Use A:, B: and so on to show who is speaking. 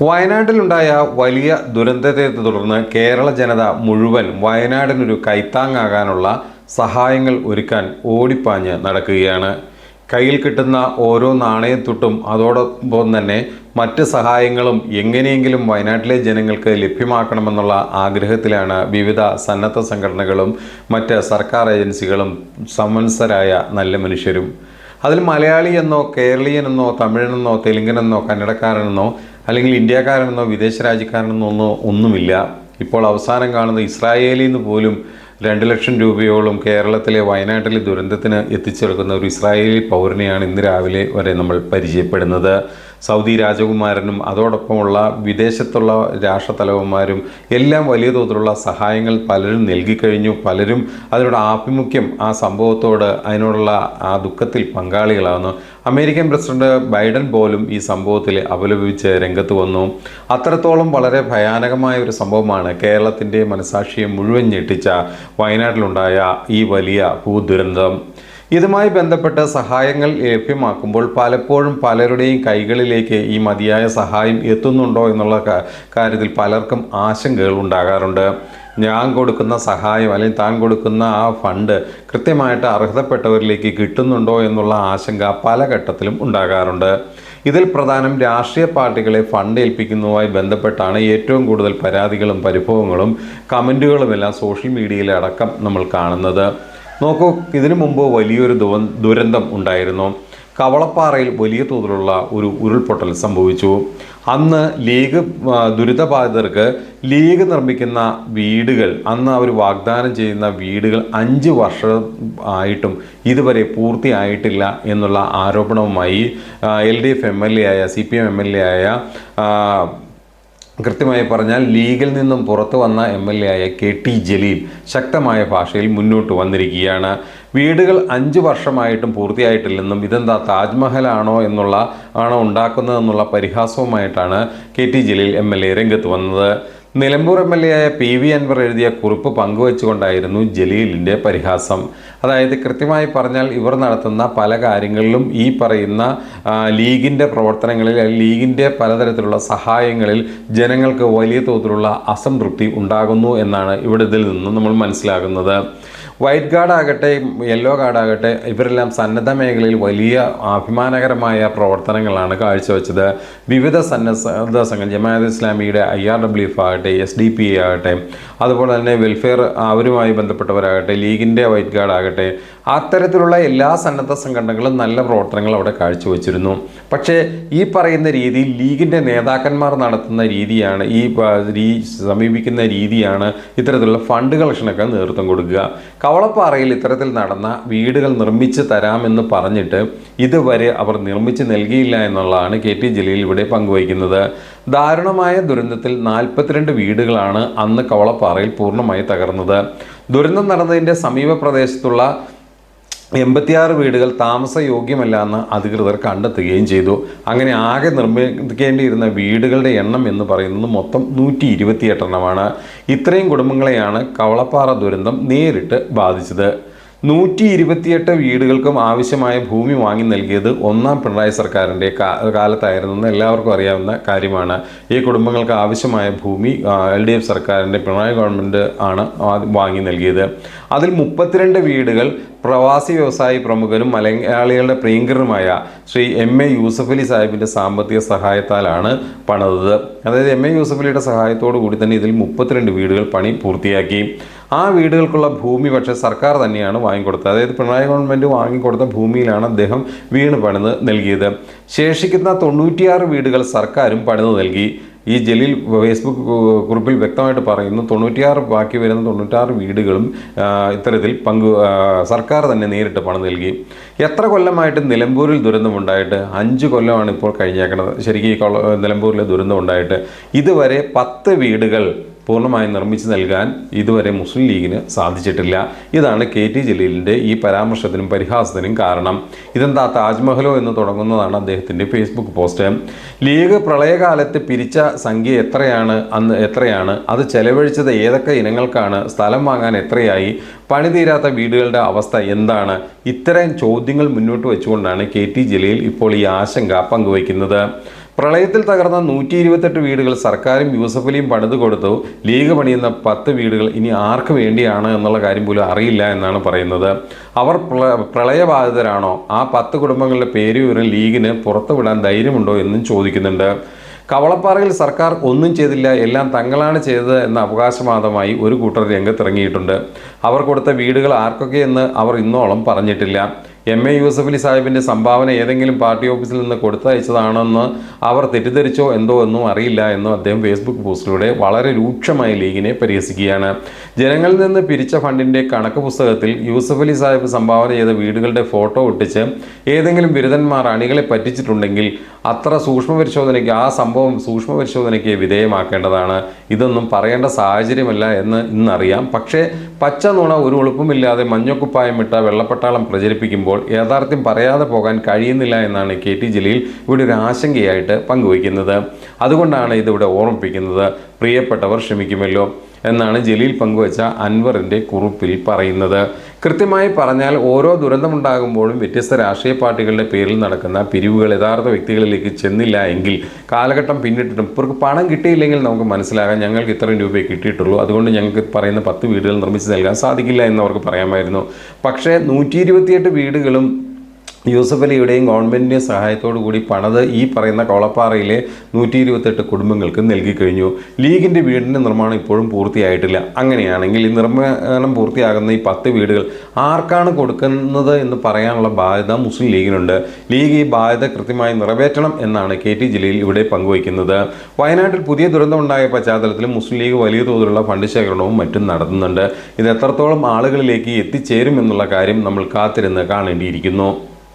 A: വയനാട്ടിലുണ്ടായ വലിയ ദുരന്തത്തെ തുടർന്ന് കേരള ജനത മുഴുവൻ വയനാടിനൊരു കൈത്താങ്ങാകാനുള്ള സഹായങ്ങൾ ഒരുക്കാൻ ഓടിപ്പാഞ്ഞ് നടക്കുകയാണ്. കയ്യിൽ കിട്ടുന്ന ഓരോ നാണയത്തുട്ടും അതോടൊപ്പം തന്നെ മറ്റ് സഹായങ്ങളും എങ്ങനെയെങ്കിലും വയനാട്ടിലെ ജനങ്ങൾക്ക് ലഭ്യമാക്കണമെന്നുള്ള ആഗ്രഹത്തിലാണ് വിവിധ സന്നദ്ധ സംഘടനകളും മറ്റ് സർക്കാർ ഏജൻസികളും സമൻസരായ നല്ല മനുഷ്യരും. അതിൽ മലയാളിയെന്നോ കേരളീയനെന്നോ തമിഴനെന്നോ തെലുങ്കനെന്നോ കന്നഡക്കാരനെന്നോ അല്ലെങ്കിൽ ഇന്ത്യക്കാരനെന്നോ വിദേശ രാജ്യക്കാരനെന്നോ ഒന്നോ ഒന്നുമില്ല. ഇപ്പോൾ അവസാനം കാണുന്ന ഇസ്രായേലിൽ നിന്ന് പോലും രണ്ട് ലക്ഷം രൂപയോളം കേരളത്തിലെ വയനാട്ടിലെ ദുരന്തത്തിന് എത്തിച്ചെടുക്കുന്ന ഒരു ഇസ്രായേലി പൗരനെയാണ് ഇന്ന് രാവിലെ വരെ നമ്മൾ പരിചയപ്പെടുന്നത്. സൗദി രാജകുമാരനും അതോടൊപ്പമുള്ള വിദേശത്തുള്ള രാഷ്ട്രത്തലവന്മാരും എല്ലാം വലിയ തോതിലുള്ള സഹായങ്ങൾ പലരും നൽകിക്കഴിഞ്ഞു. പലരും അതിനോട് ആഭിമുഖ്യം ആ സംഭവത്തോട് അതിനോടുള്ള ആ ദുഃഖത്തിൽ പങ്കാളികളാകുന്നു അമേരിക്കൻ പ്രസിഡന്റ് ബൈഡൻ പോലും ഈ സംഭവത്തിൽ അപലപിച്ച് രംഗത്ത് വന്നു. അത്രത്തോളം വളരെ ഭയാനകമായ ഒരു സംഭവമാണ് കേരളത്തിന്റെ മനസാക്ഷിയെ മുഴുവൻ ഞെട്ടിച്ച വയനാട്ടിലുണ്ടായ ഈ വലിയ ഭൂദുരന്തം. ഇതുമായി ബന്ധപ്പെട്ട സഹായങ്ങൾ ലഭ്യമാക്കുമ്പോൾ പലപ്പോഴും പലരുടെയും കൈകളിലേക്ക് ഈ മതിയായ സഹായം എത്തുന്നുണ്ടോ എന്നുള്ള കാര്യത്തിൽ പലർക്കും ആശങ്കകൾ ഉണ്ടാകാറുണ്ട്. ഞാൻ കൊടുക്കുന്ന സഹായം അല്ലെങ്കിൽ താൻ കൊടുക്കുന്ന ആ ഫണ്ട് കൃത്യമായിട്ട് അർഹതപ്പെട്ടവരിലേക്ക് കിട്ടുന്നുണ്ടോ എന്നുള്ള ആശങ്ക പല ഘട്ടത്തിലും ഉണ്ടാകാറുണ്ട്. ഇതിൽ പ്രധാനം രാഷ്ട്രീയ പാർട്ടികളെ ഫണ്ട് ഏൽപ്പിക്കുന്നതുമായി ബന്ധപ്പെട്ടാണ് ഏറ്റവും കൂടുതൽ പരാതികളും പരിഭവങ്ങളും കമന്റുകളുമെല്ലാം സോഷ്യൽ മീഡിയയിലടക്കം നമ്മൾ കാണുന്നത്. നോക്കൂ ഇതിനു മുമ്പ് വലിയൊരു ദുരന്തം ഉണ്ടായിരുന്നു. കവളപ്പാറയിൽ വലിയ തോതിലുള്ള ഒരു ഉരുൾപൊട്ടൽ സംഭവിച്ചു. അന്ന് ലീഗ് ദുരിതബാധിതർക്ക് ലീഗ് നിർമ്മിക്കുന്ന വീടുകൾ അന്ന് അവർ വാഗ്ദാനം ചെയ്യുന്ന വീടുകൾ അഞ്ച് വർഷം ആയിട്ടും ഇതുവരെ പൂർത്തിയായിട്ടില്ല എന്നുള്ള ആരോപണവുമായി L D F M L A ആയ C P M M L A ആയ കൃത്യമായി പറഞ്ഞാൽ ലീഗിൽ നിന്നും പുറത്തു വന്ന എം എൽ എ ആയ കെ ടി ജലീൽ ശക്തമായ ഭാഷയിൽ മുന്നോട്ട് വന്നിരിക്കുകയാണ്. വീടുകൾ അഞ്ച് വർഷമായിട്ടും പൂർത്തിയായിട്ടില്ലെന്നും ഇതെന്താ താജ്മഹലാണോ എന്നുള്ള ആണോ ഉണ്ടാക്കുന്നതെന്നുള്ള പരിഹാസവുമായിട്ടാണ് K T Jaleel M L A രംഗത്ത് വന്നത്. നിലമ്പൂർ എം എൽ എ ആയ പി വി അൻവർ എഴുതിയ കുറിപ്പ് പങ്കുവച്ചുകൊണ്ടായിരുന്നു ജലീലിന്റെ പരിഹാസം. അതായത് കൃത്യമായി പറഞ്ഞാൽ ഇവർ നടത്തുന്ന പല കാര്യങ്ങളിലും ഈ പറയുന്ന ലീഗിന്റെ പ്രവർത്തനങ്ങളിൽ ലീഗിന്റെ പലതരത്തിലുള്ള സഹായങ്ങളിൽ ജനങ്ങൾക്ക് വലിയ തോതിലുള്ള അസംതൃപ്തി ഉണ്ടാകുന്നു എന്നാണ് ഇവിടെ ഇതിൽ നിന്ന് നമ്മൾ മനസ്സിലാകുന്നത്. വൈറ്റ് ഗാർഡ് ആകട്ടെ യെല്ലോ ഗാർഡ് ആകട്ടെ ഇവരെല്ലാം സന്നദ്ധ മേഖലയിൽ വലിയ അഭിമാനകരമായ പ്രവർത്തനങ്ങളാണ് കാഴ്ചവെച്ചത്. വിവിധ സന്നദ്ധ സംഘം ജമാഅത്ത് ഇസ്ലാമിയുടെ I R W F S D P ആകട്ടെ അതുപോലെ തന്നെ വെൽഫെയർ അവരുമായി ബന്ധപ്പെട്ടവരാകട്ടെ ലീഗിന്റെ വൈറ്റ് ഗാർഡ് ആകട്ടെ അത്തരത്തിലുള്ള എല്ലാ സന്നദ്ധ സംഘടനകളും നല്ല പ്രവർത്തനങ്ങൾ അവിടെ കാഴ്ചവെച്ചിരുന്നു. പക്ഷേ ഈ പറയുന്ന രീതി ലീഗിന്റെ നേതാക്കന്മാർ നടത്തുന്ന രീതിയാണ് ഈ സമീപിക്കുന്ന രീതിയാണ് ഇത്തരത്തിലുള്ള ഫണ്ട് കളക്ഷനൊക്കെ നേതൃത്വം കൊടുക്കുക. കവളപ്പാറയിൽ ഇത്തരത്തിൽ നടന്ന വീടുകൾ നിർമ്മിച്ച് തരാമെന്ന് പറഞ്ഞിട്ട് ഇതുവരെ അവർ നിർമ്മിച്ച് നൽകിയില്ല എന്നുള്ളതാണ് കെ ടി ജലീൽ ഇവിടെ പങ്കുവയ്ക്കുന്നത്. ദാരുണമായ ദുരന്തത്തിൽ നാൽപ്പത്തിരണ്ട് വീടുകളാണ് അന്ന് കവളപ്പാറയിൽ പൂർണമായി തകർന്നത്. ദുരന്തം നടന്നതിന്റെ സമീപ പ്രദേശത്തുള്ള എൺപത്തിയാറ് വീടുകൾ താമസയോഗ്യമല്ല എന്ന് അധികൃതർ കണ്ടെത്തുകയും ചെയ്തു. അങ്ങനെ ആകെ നിർമ്മിക്കേണ്ടിയിരുന്ന വീടുകളുടെ എണ്ണം എന്ന് പറയുന്നത് മൊത്തം നൂറ്റി ഇരുപത്തിയെട്ടെണ്ണമാണ് ഇത്രയും കുടുംബങ്ങളെയാണ് കവളപ്പാറ ദുരന്തം നേരിട്ട് ബാധിച്ചത്. നൂറ്റി ഇരുപത്തിയെട്ട് വീടുകൾക്കും ആവശ്യമായ ഭൂമി വാങ്ങി നൽകിയത് ഒന്നാം പിണറായി സർക്കാരിന്റെ കാലത്തായിരുന്നു കാലത്തായിരുന്നെന്ന് എല്ലാവർക്കും അറിയാവുന്ന കാര്യമാണ്. ഈ കുടുംബങ്ങൾക്ക് ആവശ്യമായ ഭൂമി എൽ ഡി എഫ് സർക്കാരിന്റെ പിണറായി ഗവൺമെന്റ് ആണ് വാങ്ങി നൽകിയത്. അതിൽ മുപ്പത്തിരണ്ട് വീടുകൾ പ്രവാസി വ്യവസായി പ്രമുഖനും മലയാളികളുടെ പ്രിയങ്കരനുമായ ശ്രീ എം എ യൂസഫ് അലി സാഹിബിന്റെ സാമ്പത്തിക സഹായത്താലാണ് പണിതത്. അതായത് എം എ യൂസഫ് അലിയുടെ സഹായത്തോടു കൂടി തന്നെ ഇതിൽ മുപ്പത്തിരണ്ട് വീടുകൾ പണി പൂർത്തിയാക്കി. ആ വീടുകൾക്കുള്ള ഭൂമി പക്ഷേ സർക്കാർ തന്നെയാണ് വാങ്ങിക്കൊടുത്തത്. അതായത് പിണറായി ഗവൺമെന്റ് വാങ്ങിക്കൊടുത്ത ഭൂമിയിലാണ് അദ്ദേഹം വീണ് പണിത് നൽകിയത്. ശേഷിക്കുന്ന തൊണ്ണൂറ്റിയാറ് വീടുകൾ സർക്കാരും പണിത് നൽകി. ഈ ജലീൽ ഫേസ്ബുക്ക് കുറിപ്പിൽ വ്യക്തമായിട്ട് പറയുന്നു തൊണ്ണൂറ്റിയാറ് ബാക്കി വരുന്ന തൊണ്ണൂറ്റാറ് വീടുകളും ഇത്തരത്തിൽ പങ്കു സർക്കാർ തന്നെ നേരിട്ട് പണം നൽകി. എത്ര കൊല്ലമായിട്ട് നിലമ്പൂരിൽ ദുരന്തമുണ്ടായിട്ട്? അഞ്ച് കൊല്ലമാണ് ഇപ്പോൾ കഴിഞ്ഞേക്കുന്നത് ശരിക്കും ഈ നിലമ്പൂരിലെ ദുരന്തം ഉണ്ടായിട്ട് ഇതുവരെ പത്ത് വീടുകൾ പൂർണമായി നിർമ്മിച്ചു നൽകാൻ ഇതുവരെ മുസ്ലിം ലീഗിന് സാധിച്ചിട്ടില്ല. ഇതാണ് കെ ടി ജലീലിന്റെ ഈ പരാമർശത്തിനും പരിഹാസത്തിനും കാരണം. ഇതെന്താ താജ്മഹലോ എന്ന് തുടങ്ങുന്നതാണ് അദ്ദേഹത്തിന്റെ ഫേസ്ബുക്ക് പോസ്റ്റ്. ലീഗ് പ്രളയകാലത്ത് പിരിച്ച സംഖ്യ എത്രയാണ്? അന്ന് എത്രയാണ്? അത് ചെലവഴിച്ചത് ഏതൊക്കെ ഇനങ്ങൾക്കാണ്? സ്ഥലം വാങ്ങാൻ എത്രയായി? പണി തീരാത്ത വീടുകളുടെ അവസ്ഥ എന്താണ്? ഇത്തരം ചോദ്യങ്ങൾ മുന്നോട്ട് വെച്ചുകൊണ്ടാണ് കെ ടി ജലീൽ ഇപ്പോൾ ഈ ആശങ്ക പങ്കുവയ്ക്കുന്നത്. പ്രളയത്തിൽ തകർന്ന നൂറ്റി ഇരുപത്തെട്ട് വീടുകൾ സർക്കാരും യൂസഫലിയും പണിത് കൊടുത്തു. ലീഗ് പണിയുന്ന പത്ത് വീടുകൾ ഇനി ആർക്ക് വേണ്ടിയാണ് എന്നുള്ള കാര്യം പോലും അറിയില്ല എന്നാണ് പറയുന്നത്. അവർ പ്രളയബാധിതരാണോ? ആ പത്ത് കുടുംബങ്ങളുടെ പേര് വിവരം ലീഗിന് പുറത്തുവിടാൻ ധൈര്യമുണ്ടോ എന്നും ചോദിക്കുന്നുണ്ട്. കവളപ്പാറയിൽ സർക്കാർ ഒന്നും ചെയ്തില്ല എല്ലാം തങ്ങളാണ് ചെയ്തത് എന്ന അവകാശവാദമായി ഒരു കൂട്ടർ രംഗത്തിറങ്ങിയിട്ടുണ്ട്. അവർ കൊടുത്ത വീടുകൾ ആർക്കൊക്കെയെന്ന് അവർ ഇന്നോളം പറഞ്ഞിട്ടില്ല. എം എ യൂസഫ് അലി സാഹിബിന്റെ സംഭാവന ഏതെങ്കിലും പാർട്ടി ഓഫീസിൽ നിന്ന് കൊടുത്തയച്ചതാണെന്ന് അവർ തെറ്റിദ്ധരിച്ചോ എന്തോ എന്നും അറിയില്ല എന്നും അദ്ദേഹം ഫേസ്ബുക്ക് പോസ്റ്റിലൂടെ വളരെ രൂക്ഷമായി ലീഗിനെ പരിഹസിക്കുകയാണ്. ജനങ്ങളിൽ നിന്ന് പിരിച്ച ഫണ്ടിന്റെ കണക്ക് പുസ്തകത്തിൽ യൂസഫ് അലി സാഹിബ് സംഭാവന ചെയ്ത വീടുകളുടെ ഫോട്ടോ ഒട്ടിച്ച് ഏതെങ്കിലും ബിരുദന്മാർ അണികളെ പറ്റിച്ചിട്ടുണ്ടെങ്കിൽ അത്ര സൂക്ഷ്മ പരിശോധനയ്ക്ക് ആ സംഭവം സൂക്ഷ്മ പരിശോധനയ്ക്ക് വിധേയമാക്കേണ്ടതാണ്. ഇതൊന്നും പറയേണ്ട സാഹചര്യമല്ല എന്ന് ഇന്നറിയാം. പക്ഷേ പച്ച നുണ ഒരു എളുപ്പമില്ലാതെ മഞ്ഞക്കുപ്പായം ഇട്ട വെള്ളപ്പട്ടാളം പ്രചരിപ്പിക്കുമ്പോൾ യാഥാർത്ഥ്യം പറയാതെ പോകാൻ കഴിയുന്നില്ല എന്നാണ് കെ ടി ജലീൽ ഇവിടെ ഒരു ആശങ്കയായിട്ട് പങ്കുവയ്ക്കുന്നത്. അതുകൊണ്ടാണ് ഇതിവിടെ ഓർമ്മിപ്പിക്കുന്നത്. പ്രിയപ്പെട്ടവർ ക്ഷമിക്കുമല്ലോ. എന്നാണ് ജലീൽ പങ്കുവച്ച അൻവറിന്റെ കുറിപ്പിൽ പറയുന്നത്. കൃത്യമായി പറഞ്ഞാൽ ഓരോ ദുരന്തമുണ്ടാകുമ്പോഴും വ്യത്യസ്ത രാഷ്ട്രീയ പാർട്ടികളുടെ പേരിൽ നടക്കുന്ന പിരിവുകൾ യഥാർത്ഥ വ്യക്തികളിലേക്ക് ചെന്നില്ല എങ്കിൽ കാലഘട്ടം പിന്നിട്ടിട്ടും ഇവർക്ക് പണം കിട്ടിയില്ലെങ്കിൽ നമുക്ക് മനസ്സിലാകാം ഞങ്ങൾക്ക് ഇത്രയും രൂപയെ കിട്ടിയിട്ടുള്ളൂ. അതുകൊണ്ട് ഞങ്ങൾക്ക് പറയുന്ന പത്ത് വീടുകൾ നിർമ്മിച്ച് നൽകാൻ സാധിക്കില്ല എന്ന് അവർക്ക് പറയാമായിരുന്നു. പക്ഷേ നൂറ്റി വീടുകളും യൂസഫ് അലിയുടെയും ഗവൺമെന്റിന്റെ സഹായത്തോടു കൂടി പണത് ഈ പറയുന്ന കോളപ്പാറയിലെ നൂറ്റി ഇരുപത്തെട്ട് കുടുംബങ്ങൾക്ക് നൽകി കഴിഞ്ഞു. ലീഗിന്റെ വീടിന്റെ നിർമ്മാണം ഇപ്പോഴും പൂർത്തിയായിട്ടില്ല. അങ്ങനെയാണെങ്കിൽ ഈ നിർമ്മാണം പൂർത്തിയാകുന്ന ഈ പത്ത് വീടുകൾ ആർക്കാണ് കൊടുക്കുന്നത് എന്ന് പറയാനുള്ള ബാധ്യത മുസ്ലിം ലീഗിനുണ്ട്. ലീഗ് ഈ ബാധ്യത കൃത്യമായി നിറവേറ്റണം എന്നാണ് കെ ടി ജലീൽ ഇവിടെ പങ്കുവയ്ക്കുന്നത്. വയനാട്ടിൽ പുതിയ ദുരന്തമുണ്ടായ പശ്ചാത്തലത്തിൽ മുസ്ലിം ലീഗ് വലിയ തോതിലുള്ള ഫണ്ട് ശേഖരണവും മറ്റും നടത്തുന്നുണ്ട്. ഇത് എത്രത്തോളം ആളുകളിലേക്ക് എത്തിച്ചേരും എന്നുള്ള കാര്യം നമ്മൾ കാത്തിരുന്ന് കാണേണ്ടിയിരിക്കുന്നു.